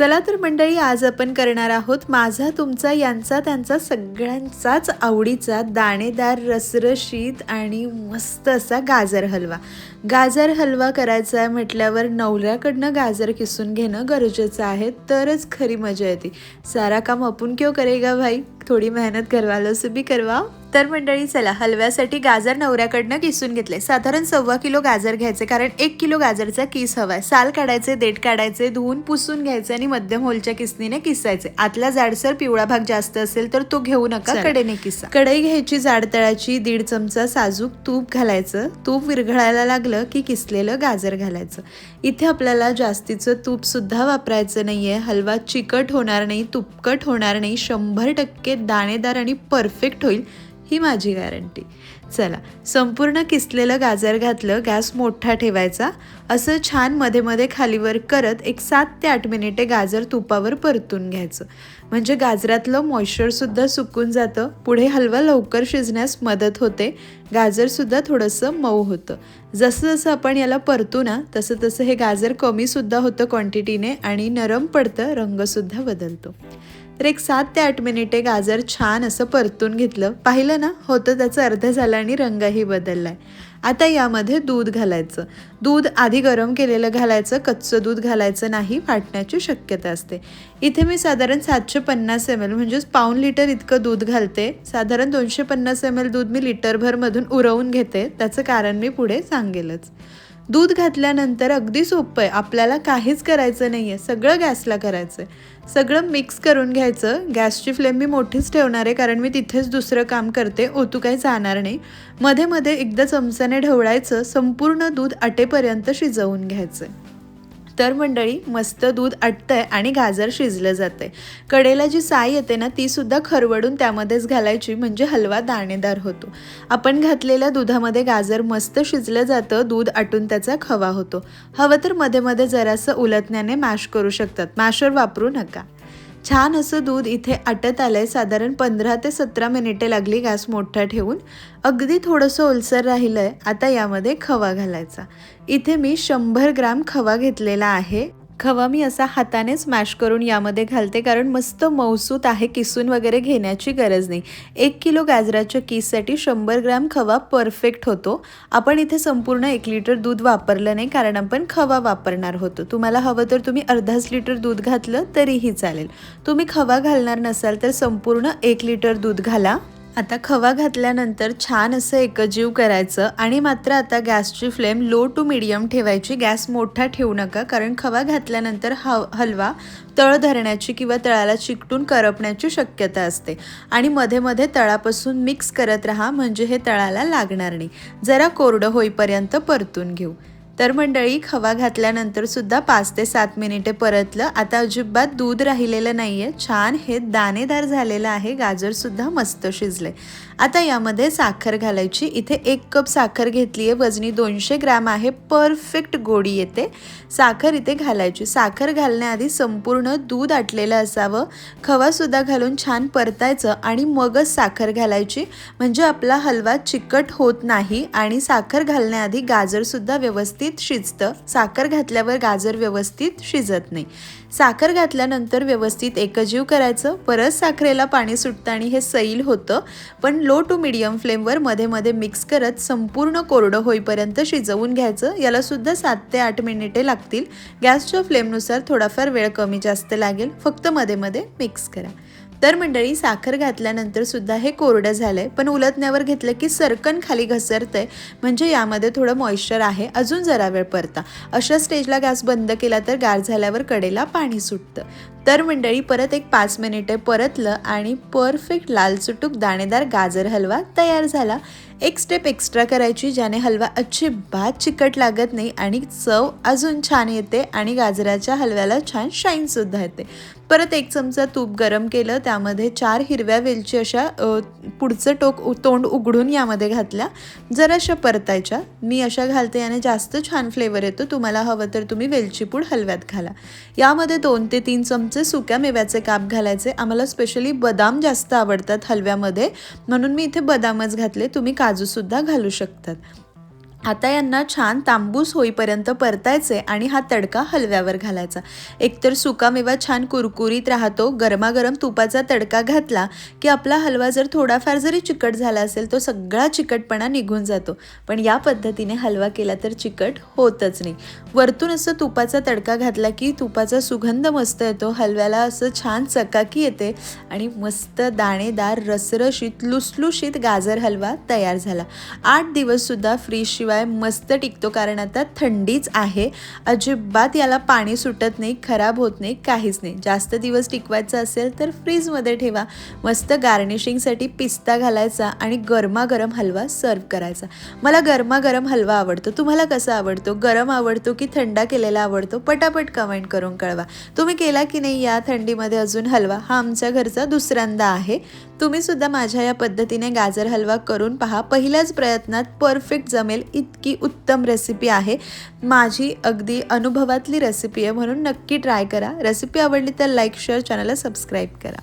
चला तर मंडळी आज आपण करणार आहोत माझा तुमचा यांचा त्यांचा सगळ्यांचाच आवडीचा दाणेदार रसरशीत आणि मस्त असा गाजर हलवा. गाजर हलवा करायचा आहे म्हटल्यावर नवऱ्याकडनं गाजर किसून घेणं गरजेचं आहे तरच खरी मजा येते. सारा काम आपण क्यों करेगा भाई? थोडी मेहनत करवालो से भी करवा. तर मंडळी चला हलव्यासाठी गाजर नवऱ्याकडनं किसून घेतले. साधारण सव्वा किलो गाजर घ्यायचे कारण एक किलो गाजरचा किस हवाय. साल काढायचे देठ काढायचे धुवून पुसून घ्यायचे आणि मध्यम होलच्या किसनीने किसायचे. आतला जाडसर पिवळा भाग जास्त असेल तर तो घेऊ नका. कडेने किसा. कढई घ्यायची जाड तळाची दीड चमचा साजूक तूप घालायचं. तूप विरघळायला लागलं की किसलेलं गाजर घालायचं. इथे आपल्याला जास्तीचं तूप सुद्धा वापरायचं नाहीये. हलवा चिकट होणार नाही तुपकट होणार नाही. शंभर टक्के दाणेदार आणि परफेक्ट होईल ही माझी गॅरंटी. चला संपूर्ण किसलेलं गाजर घातलं गॅस मोठा ठेवायचा. असं छानमध्ये मध्ये खालीवर करत एक सात ते आठ मिनिटे गाजर तुपावर परतून घ्यायचं. म्हणजे गाजरातलं मॉइश्चरसुद्धा सुकून जातं. पुढे हलवा लवकर शिजण्यास मदत होते. गाजरसुद्धा थोडंसं मऊ होतं. जसं जसं आपण याला परतू ना तसं तसं हे गाजर कमीसुद्धा होतं क्वांटिटीने आणि नरम पडतं रंगसुद्धा बदलतो. तर एक सात ते आठ मिनिटे गाजर छान असं परतून घेतलं. पाहिलं ना? होतं त्याचं अर्ध झालं आणि रंगही बदललाय. आता यामध्ये दूध घालायचं. दूध आधी गरम केलेलं घालायचं कच्चं दूध घालायचं नाही फाटण्याची शक्यता असते. इथे मी साधारण सातशे पन्नास एम एल म्हणजेच पाऊन लिटर इतकं दूध घालते. साधारण दोनशे पन्नास एम एल दूध मी लिटरभरमधून उरवून घेते. त्याचं कारण मी पुढे सांगेलच. दूध घातल्यानंतर अगदी सोपं आहे. आपल्याला काहीच करायचं नाही आहे सगळं गॅसला करायचं आहे सगळं मिक्स करून घ्यायचं. गॅसची फ्लेम मी मोठीच ठेवणार आहे कारण मी तिथेच दुसरं काम करते. ओतू काही जाणार नाही. मध्ये मध्ये एकदा चमचाने ढवळायचं. संपूर्ण दूध आटेपर्यंत शिजवून घ्यायचं तर मंडळी मस्त दूध आटतंय आणि गाजर शिजलं जातंय. कडेला जी साय येते ना ती सुद्धा खरवडून त्यामध्येच घालायची म्हणजे हलवा दाणेदार होतो. आपण घातलेल्या दुधामध्ये गाजर मस्त शिजलं जातं दूध आटून त्याचा खवा होतो. हवं तर मध्ये मध्ये जरासं उलटण्याने मॅश करू शकतात. मॅशर वापरू नका. छान असं दूध इथे आटत आलंय. साधारण पंधरा ते सतरा मिनिटे लागली गॅस मोठा ठेवून. अगदी थोडंसं ओलसर राहिलंय. आता यामध्ये खवा घालायचा. इथे मी शंभर ग्राम खवा घेतलेला आहे. खवा मी असा हातानेच मॅश करून यामध्ये घालते कारण मस्त मौसूत आहे किसून वगैरे घेण्याची गरज नाही. एक किलो गाजराच्या किससाठी शंभर ग्राम खवा परफेक्ट होतो. आपण इथे संपूर्ण एक लिटर दूध वापरलं नाही कारण आपण खवा वापरणार होतो. तुम्हाला हवं तर तुम्ही अर्धाच लिटर दूध घातलं तरीही चालेल. तुम्ही खवा घालणार नसाल तर संपूर्ण एक लिटर दूध घाला. आता खवा घातल्यानंतर छान असं एकजीव करायचं आणि मात्र आता गॅसची फ्लेम लो टू मिडियम ठेवायची. गॅस मोठा ठेवू नका कारण खवा घातल्यानंतर हव हलवा तळ धरण्याची किंवा तळाला चिकटून करपण्याची शक्यता असते. आणि मध्ये मध्ये तळापासून मिक्स करत राहा म्हणजे हे तळाला लागणार नाही. जरा कोरडं होईपर्यंत परतून घेऊ. तर मंडळी खवा घातल्यानंतर सुद्धा पाच ते सात मिनिटे परतलं. आता अजिबात दूध राहिलेलं नाहीये. छान हे दाणेदार झालेलं आहे. गाजर सुद्धा मस्त शिजले आता यामध्ये साखर घालायची. इथे एक कप साखर घेतली आहे वजनी दोनशे ग्रॅम आहे. परफेक्ट गोडी येते. साखर इथे घालायची. साखर घालण्याआधी संपूर्ण दूध आटलेलं असावं. खवासुद्धा घालून छान परतायचं आणि मगच साखर घालायची. म्हणजे आपला हलवा चिकट होत नाही आणि साखर घालण्याआधी गाजरसुद्धा व्यवस्थित शिजतं. साखर घातल्यावर गाजर व्यवस्थित शिजत नाही. साखर घातल्यानंतर व्यवस्थित एकजीव करायचं परत साखरेला पाणी सुटतं आणि हे सैल होतं पण लो टू मिडियम फ्लेमवर मध्ये मध्ये मिक्स करत संपूर्ण कोरडं होईपर्यंत शिजवून घ्यायचं. याला सुद्धा सात ते आठ मिनिटे लागतील. गॅसच्या फ्लेमनुसार थोडाफार वेळ कमी जास्त लागेल. फक्त मध्ये मध्ये मिक्स करा. तर मंडळी साखर घातल्यानंतर सुद्धा हे कोरडं झालंय. पण उलटण्यावर घेतलं की सरकन खाली घसरतंय. म्हणजे यामध्ये थोडं मॉइश्चर आहे. अजून जरा वेळ परता. अशा स्टेजला गॅस बंद केला तर गार झाल्यावर कडेला पाणी सुटतं. तर मंडळी परत एक पाच मिनिटे परतलं आणि परफेक्ट लाल चुटूक दाणेदार गाजर हलवा तयार झाला. एक स्टेप एक्स्ट्रा करायची ज्याने हलवा अजिबात चिकट लागत नाही आणि चव अजून छान येते आणि गाजराच्या हलव्याला छान शाईनसुद्धा येते. परत एक चमचा तूप गरम केलं त्यामध्ये चार हिरव्या वेलची अशा पुढचं टोक उ- तोंड उघडून यामध्ये घातल्या. जराशा परतायच्या. मी अशा घालते याने जास्त छान फ्लेवर येतो. तुम्हाला हवं तर तुम्ही वेलची पूड हलव्यात घाला. यामध्ये दोन ते तीन चमचे सुक्या मेव्याचे काप घालायचे. आम्हाला स्पेशली बदाम जास्त आवडतात हलव्यामध्ये. म्हणून मी इथे बदामच घातले. तुम्ही काजूसुद्धा घालू शकतात. आता यांना छान तांबूस होईपर्यंत परतायचे आणि हा तडका हलव्यावर घालायचा. एकतर सुकामेवा छान कुरकुरीत राहतो गरमागरम तुपाचा तडका घातला की आपला हलवा जर थोडाफार जरी चिकट झाला असेल तो सगळा चिकटपणा निघून जातो. पण या पद्धतीने हलवा केला तर चिकट होतच नाही. वरतून असं तुपाचा तडका घातला की तुपाचा सुगंध मस्त येतो हलव्याला असं छान चकाकी येते आणि मस्त दाणेदार रसरशीत लुसलुशीत गाजर हलवा तयार झाला. आठ दिवससुद्धा शिवाय मस्त टिकतो कारण आता थंडीच आहे. अजिबात याला पाणी सुटत नाही खराब होत नाही काहीच नाही. जास्त दिवस टिकवायचं असेल तर फ्रीजमध्ये ठेवा. मस्त गार्निशिंगसाठी पिस्ता घालायचा आणि गरमागरम हलवा सर्व करायचा. मला गरमागरम हलवा आवडतो. तुम्हाला कसा आवडतो? गरम आवडतो की थंडा केलेला आवडतो? पटापट कमेंट करून कळवा. तुम्ही केला की नाही या थंडीमध्ये अजून हलवा? हा आमच्या घरचा दुसऱ्यांदा आहे. तुम्ही सुद्धा माझ्या या पद्धतीने गाजर हलवा करून पहा. पहिल्याच प्रयत्नात परफेक्ट जमेल. इतकी उत्तम रेसिपी आहे. माझी अगदी अनुभवातली रेसिपी आहे म्हणून नक्की ट्राय करा. रेसिपी आवडली तर लाईक शेअर चॅनलला सबस्क्राईब करा.